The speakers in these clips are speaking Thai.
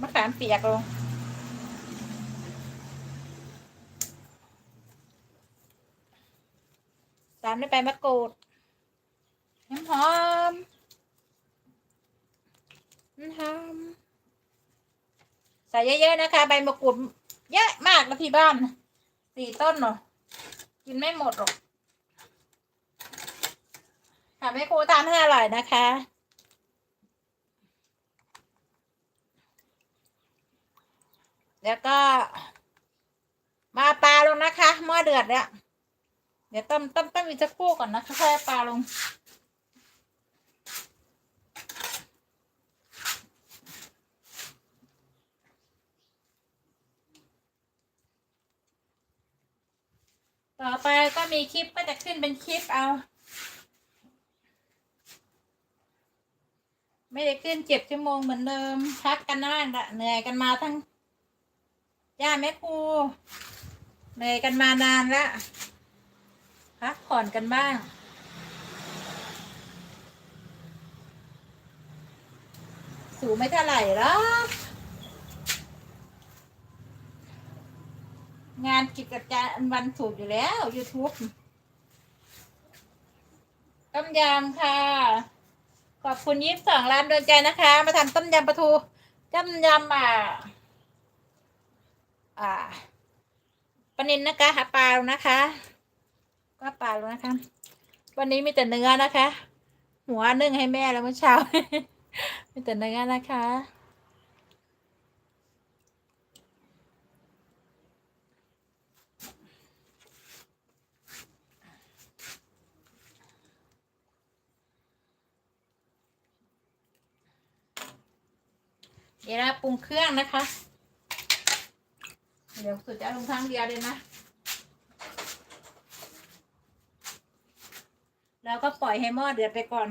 มะขามเปียกลง ตามด้วยใบมะกรูด น้ำหอม น้ำหอม ใส่เยอะๆนะคะ ใบมะกรูดเยอะมากนะที่บ้านสี่ต้นเนาะกินไม่หมดหรอกค่ะแม่ครูทำให้อร่อยนะคะ แล้วก็มาปลาลงนะคะหม้อเดือดแล้วเดี๋ยวต้มต้มต้มอีกสักครู่ก่อนนะคะค่อยปลาลง ต่อไปก็มีคลิปก็จะขึ้นเป็นคลิปเอา ไม่ได้ขึ้นเจ็ดชั่วโมงเหมือนเดิมพักกันนั่งละเหนื่อยกันมาทั้ง ย่าแม่ครูเหนื่อยกันมานานแล้วพักผ่อนกันบ้าง สูงไม่เท่าไหร่หรอกงานกิจการวันสูงอยู่แล้ว YouTube ต้มยำค่ะ ขอบคุณยี่สิบสองล้านดวงใจนะคะ มาทำต้มยำปลาทู ต้มยำอ่า อ่าปลานินนะคะหาปลานะคะ ก็ปลาแล้วนะคะ วันนี้มีแต่เนื้อนะคะ หัวนึ่งให้แม่แล้วเมื่อเช้า มีแต่เนื้อนะคะเดี๋ยวเราปรุงเครื่องนะคะ เดี๋ยวสุดจะลงครั้งเดียวเลยนะ แล้วก็ปล่อยให้หม้อเดือดไปก่อน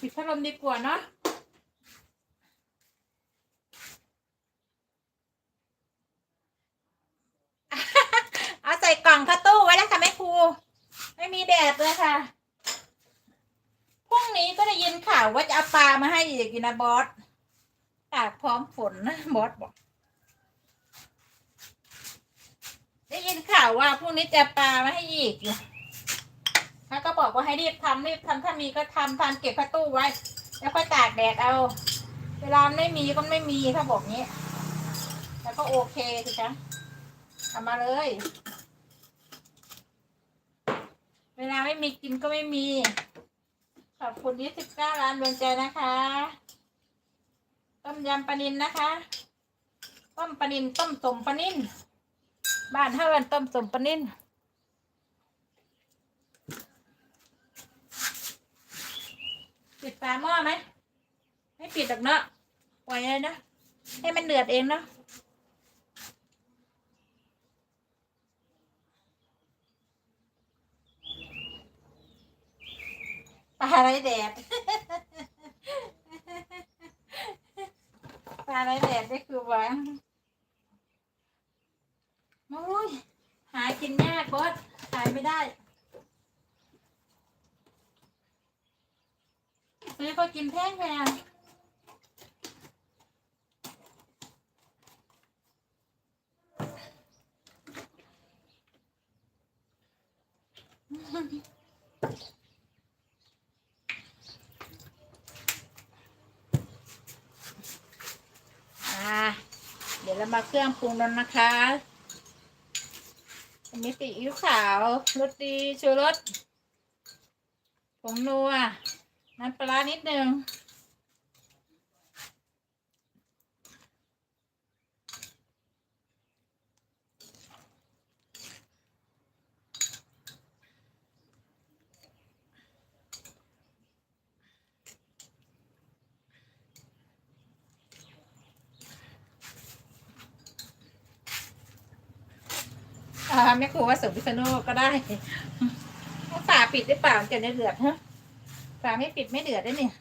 ปิดพัดลมดีกว่าเนาะ เอาใส่กล่องเข้าตู้ไว้แล้วค่ะแม่ครู ไม่มีแดดเลยค่ะ พรุ่งนี้ก็ได้ยินข่าวว่าจะเอาปลามาให้อีกนะบอสตากพร้อมฝนนะบอสบอก ได้ยินข่าวว่าพรุ่งนี้จะปลามาให้อีกอยู่แล้วก็บอกว่าให้รีบทำรีบทำถ้ามีก็ทำทำเก็บเข้าตู้ไว้ แล้วค่อยตากแดดเอา เวลาไม่มีก็ไม่มีถ้าบอกงี้ แล้วก็โอเคสิจ๊ะทำมาเลย เวลาไม่มีกินก็ไม่มี ขอบคุณยี่สิบเก้าล้านดวงใจนะคะ ต้มยำปลานินนะคะ ต้มปลานินต้มสมปลานินบ้านเฮาเอิ้นต้มสมปลานินปิดฝาหม้อไหม ไม่ปิดหรอกเนาะปล่อยเลยนะ ให้มันเดือดเองเนาะ ปลาไรแดด ปลาไรแดดได้คือว่าโอ้ยหากินยากบอสขายไม่ได้ ซื้อก็กินแพงแพงอ่า เดี๋ยวเรา มาเครื่องปรุงแล้วนะคะมีซีอิ๊วขาวรสดีชูรสผงนัวน้ำปลาร้านิดนึง อ่าไม่ครูว่าส่งพิษณุโลกก็ได้ฝาปิดหรือเปล่าจะได้เดือดฮะฝาไม่ปิดไม่เดือดได้เนี่ย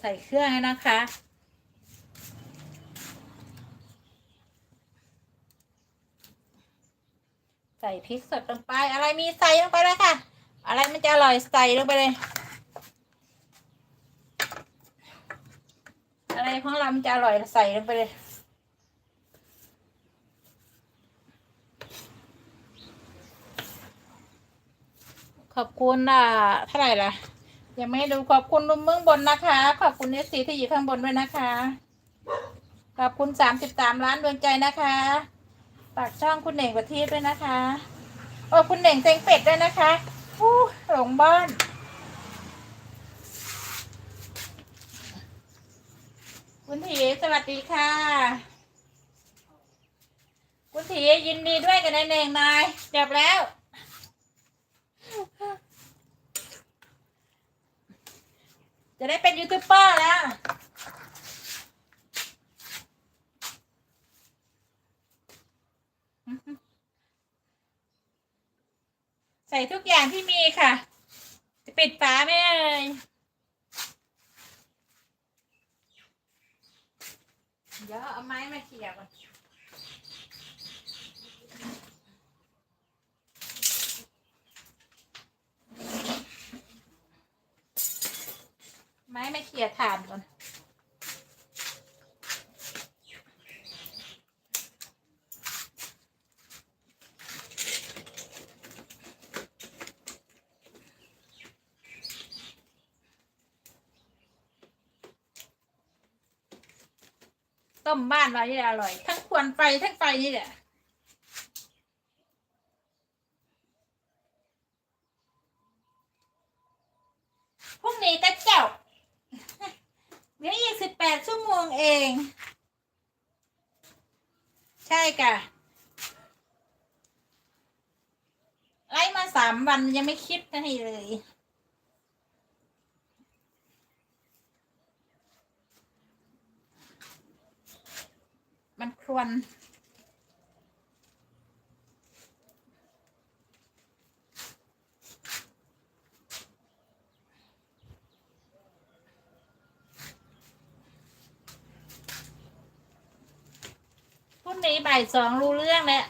ใส่เครื่องให้นะคะ ใส่พริกสดลงไป อะไรมีใส่ลงไปเลยค่ะ อะไรมันจะอร่อยใส่ลงไปเลย อะไรของเรามันจะอร่อยใส่ลงไปเลยขอบคุณอะเท่าไหร่ล่ะ ยังไม่ดูขอบคุณลุมเมืองบนนะคะ ขอบคุณเอซีที่อยู่ข้างบนด้วยนะคะ ขอบคุณสามสิบสามล้านดวงใจนะคะฝากช่องคุณเหน่งประทีปด้วยนะคะโอ้คุณเหน่งเซ็งเป็ดด้วยนะคะอู้หลงบ้านคุณถีสวัสดีค่ะ คุณถียินดีด้วยกับนายเหน่งนายจบแล้ว จะได้เป็นยูทูบเบอร์แล้ว ใส่ทุกอย่างที่มีค่ะ จะปิดฝาไหมเอ่ยเดี๋ยวเอาไม้มาเขี่ยก่อน ไม้มาเขี่ยถานก่อนต้มบ้านเรานี่แหละอร่อย ทั้งควนไฟทั้งไฟนี่แหละ พรุ่งนี้ก็เจ้า เหลืออีกสิบแปดชั่วโมงเอง ใช่ค่ะ ไล่มาสาม วันยังไม่คิดให้เลยมันควนพรุ่งนี้บ่ายสองรู้เรื่องแล้ว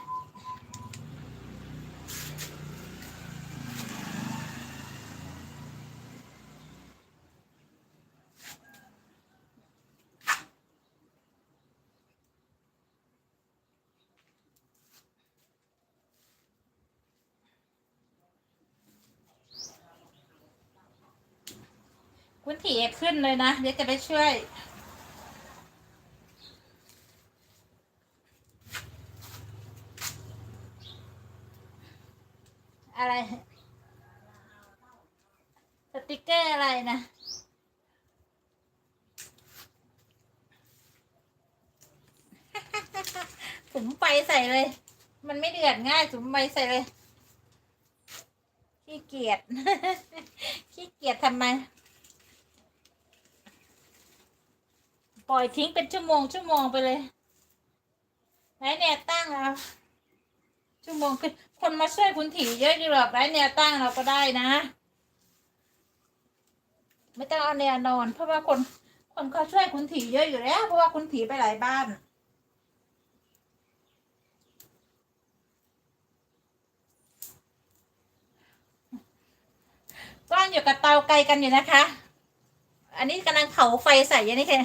คุณถี ขึ้นเลยนะ เดี๋ยวจะไปช่วย อะไร สติกเกอร์อะไรนะสุมไฟใส่เลย มันไม่เดือดง่ายสุมไฟใส่เลย ขี้เกียจ ขี้เกียจทำไม ปล่อยทิ้งเป็นชั่วโมงชั่วโมงไปเลยไร้แนวตั้งเอาชั่วโมงคือคนมาช่วยคุณถี่เยอะอยู่หรอกไร้แนวตั้งเราก็ได้นะ ไม่ต้องเอาแนวนอน เพราะว่าคนคนเขาช่วยคุณถี่เยอะอยู่แล้ว เพราะว่าคุณถี่ไปหลายบ้านก้อนอยู่กับเตาไกลกันอยู่นะคะ อันนี้กำลังเผาไฟใส่อยังนี่แค่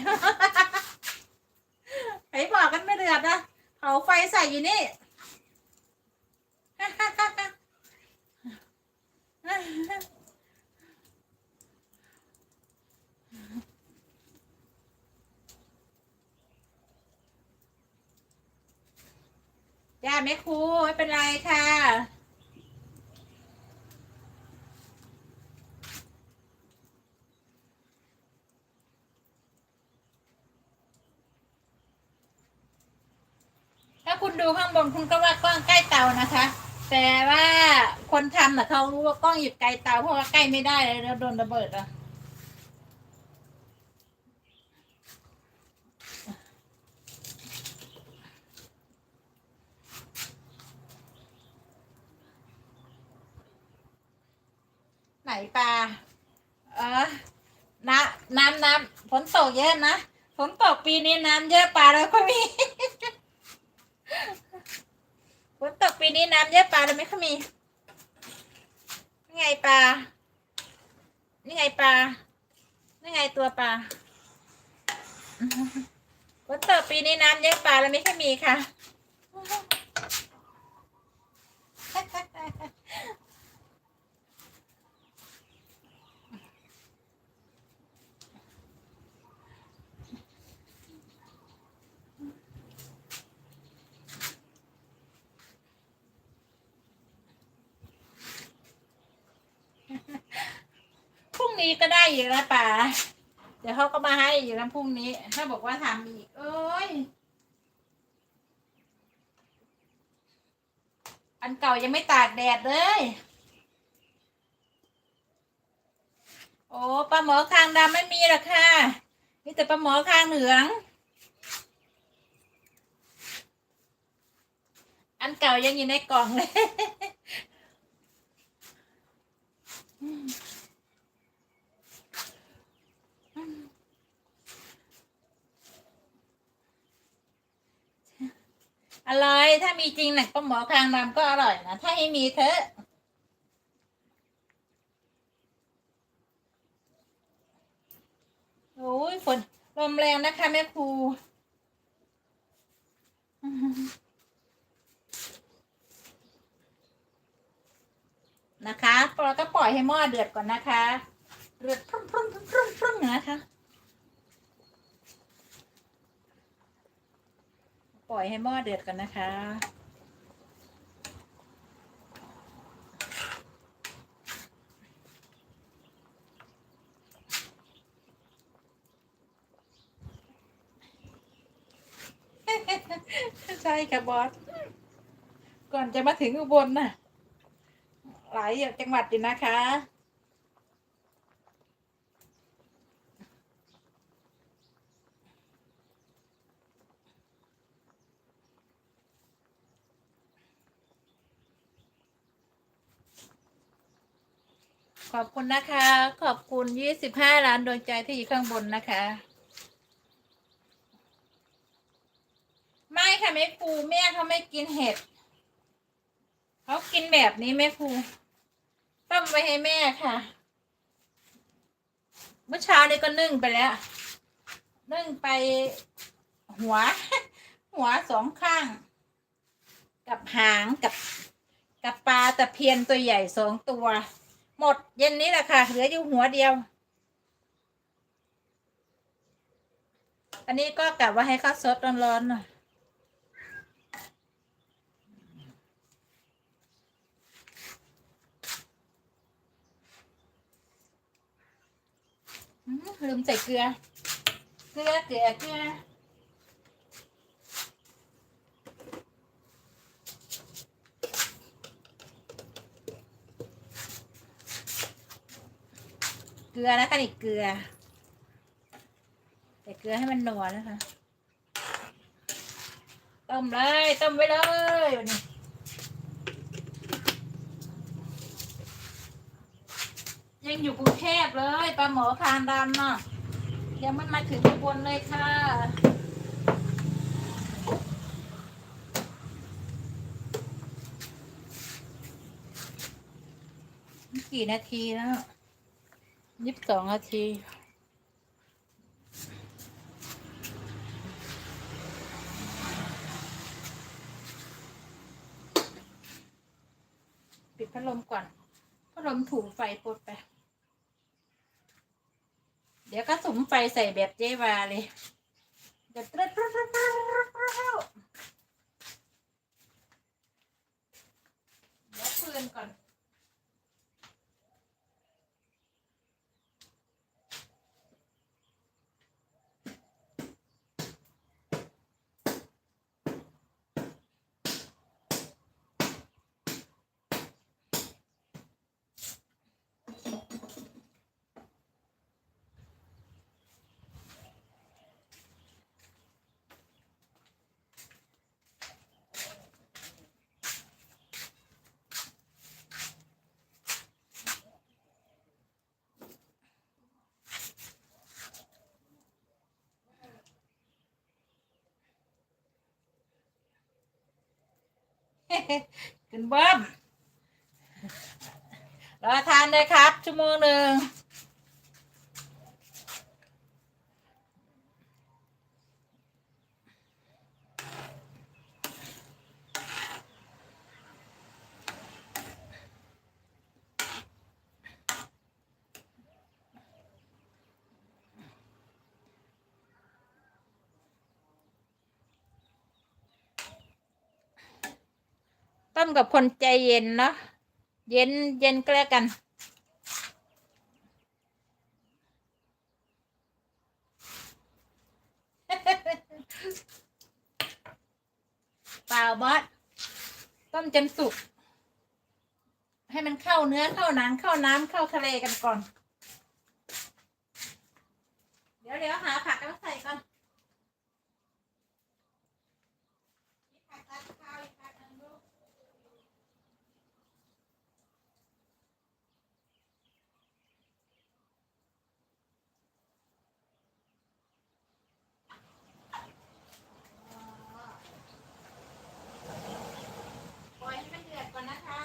ไผบอกกันไม่เดือดนะเผาไฟใส่อยู่นี่จ้าแม่ครูไม่เป็นไรค่ะ ถ้าคุณดูข้าง บนคุณก็ว่ากล้องใกล้เตานะคะ แต่ว่าคนทำน่ะเขารู้ว่ากล้องอยู่ไกลเตาเพราะว่าใกล้ไม่ได้แล้วโดนระเบิดอะไหนปลาเออน้ำน้ำน้ำฝนตกเยอะนะฝนตกปีนี้น้ำเยอะปลาเลยก็มี นตกปีนี้น้ำเยอะปลาเลยไม่ค่อยมีนี่ไงปลา นี่ไงปลา นี่ไงตัวปลาฝนตกปีนี้น้ำเยอะปลาเลยไม่ค่อยมีค่ะ ก็ได้อยู่แล้วป่าเดี๋ยวเขาก็มาให้อยู่แล้วพรุ่งนี้ ถ้าบอกว่าทำอีก เอ้ย อันเก่ายังไม่ตากแดดเลย โอ้ปลาหมอคางดำไม่มีหรอกค่ะมีแต่ปลาหมอคางเหลือง อันเก่ายังอยู่ในกล่องเลย อร่อยถ้ามีจริงนะปลาหมอคางดำก็อร่อยนะถ้าให้มีเถอะโอ้ยฝนลมแรงนะคะแม่ครูนะคะเราก็ปล่อยให้หม้อเดือดก่อนนะคะ เดือดพรุ่งพรุ่งพรุ่งพรุ่งพรุ่งนะคะ ปล่อยให้หม้อเดือดก่อนนะคะ ใช่ค่ะบอส ก่อนจะมาถึงอุบลน่ะ หลายจังหวัดอยู่นะคะ ขอบคุณนะคะ ขอบคุณยี่สิบห้าล้านดวงใจที่อยู่ข้างบนนะคะ ไม่ค่ะแม่ครูแม่เขาไม่กินเห็ดเขากินแบบนี้แม่ครูต้มไว้ให้แม่ค่ะ เมื่อเช้านี้ก็นึ่งไปแล้ว นึ่งไปหัว หัวสองข้าง กับหางกับกับปลาตะเพียนตัวใหญ่สองตัว หมดเย็นนี้แหละค่ะ เหลืออยู่หัวเดียว อันนี้ก็กะว่าให้ข้าวสดร้อนๆหน่อยลืมใส่เกลือ เกลือเกลือเกลือ ลือนะคะนี่เกลือแต่เกลือให้มันนัวนะคะ ต้มเลยต้มไว้เลยวันนี้ยังอยู่กรุงเทพเลยปลาหมอคางดำเนาะยังไม่มาถึงอุบลเลยค่ะกี่นาทีแล้ว ยี่สิบสองนาที ปิดพัดลมก่อน พัดลมถูไฟปดไป เดี๋ยวก็สุมไฟใส่แบบเจวาเลยเดี๋ยวตึ๊ดตึ๊ดตึ๊ดตึ๊ดตึ๊ดเดี๋ยวฟืนก่อน ขึ้นเบิ้มรอทานเลยครับ ชั่วโมงหนึ่ง ต้มกับคนใจเย็นเนาะเย็นเย็นก็แล้วกัน เปล่าบอสต้มจนสุก ให้มันเข้าเนื้อเข้าหนังเข้าน้ำเข้าทะเลกันก่อน เดี๋ยวเดี๋ยวหาผักแล้วใส่ก่อนมีผักตามข้าวอีกผักหนึ่งลูก ปล่อยให้มันเดือดก่อนนะคะ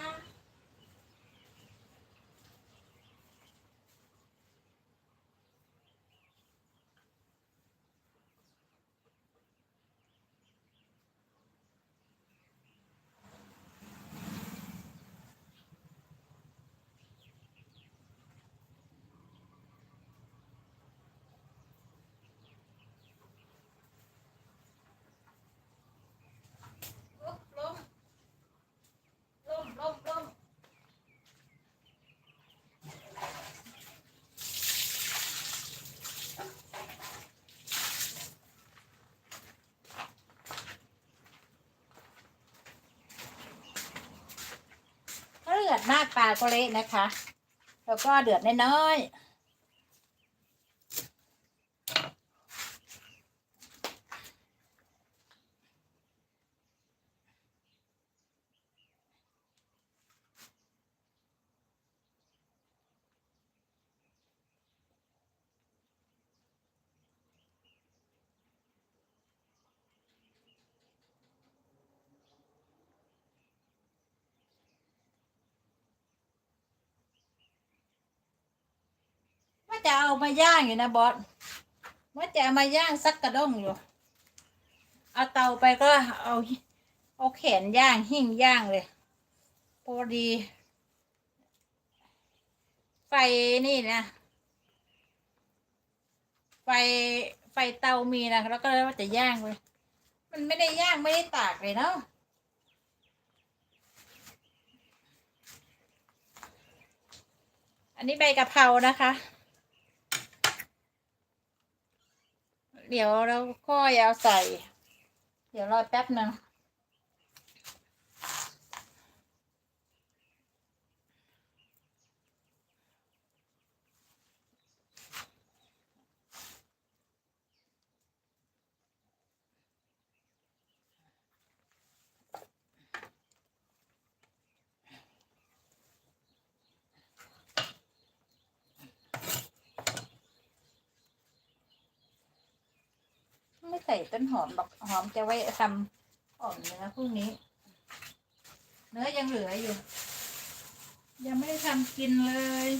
ลุกลงลงลงลงถ้าเดือดมา ก็เละนะคะ แล้วก็เดือดน้อยๆ ว่าจะเอามาย่างอยู่นะบอสว่าจะเอามาย่างสักกระด้งอยู่ เอาเตาไปก็เอาเอาแขนย่างหิ้งย่างเลยพอดี ไฟนี่นะไฟไฟเตามีนะแล้วก็เลยว่าจะย่างเลยมันไม่ได้ย่างไม่ได้ตากเลยเนาะอันนี้ใบกะเพรานะคะ เดี๋ยวเราค่อยเอาใส่ เดี๋ยวรอแป๊บหนึ่ง้นหอมบอกหอมจะไว้ทำอ่อมเนื้อพรุ่งนี้ เนื้อยังเหลืออยู่ ยังไม่ได้ทำกินเลย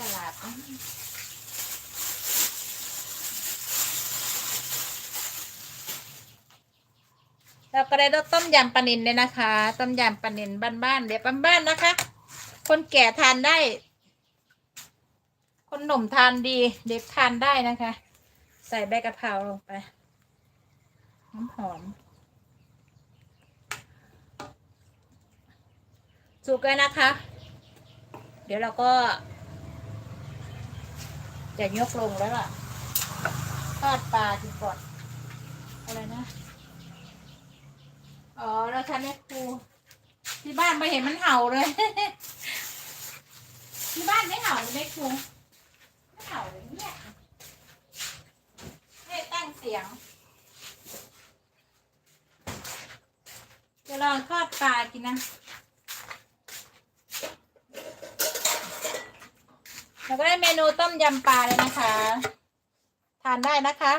ตลาดเราก็ได้ต้มยำปลานินเลยนะคะ ต้มยำปลานินบ้านๆเดี๋ยวบ้านๆนะคะ คนแก่ทานได้ คนหนุ่มทานดี เด็กทานได้นะคะ ใส่ใบกะเพราลงไป น้ำหอมสุกเลยนะคะ เดี๋ยวเราก็ จะยกลงแล้วล่ะ ทอดปลากินก่อน อะไรนะ อ๋อแล้วฉันแม่ครูที่บ้านไม่เห็นมันเห่าเลย ที่บ้านไม่เห่าเลยแม่ครู ไม่เห่าเลยเนี่ยให้ตั้งเสียง จะลองทอดปลากินนะเราก็ได้เมนูต้มยำปลาเลยนะคะ ทานได้นะคะ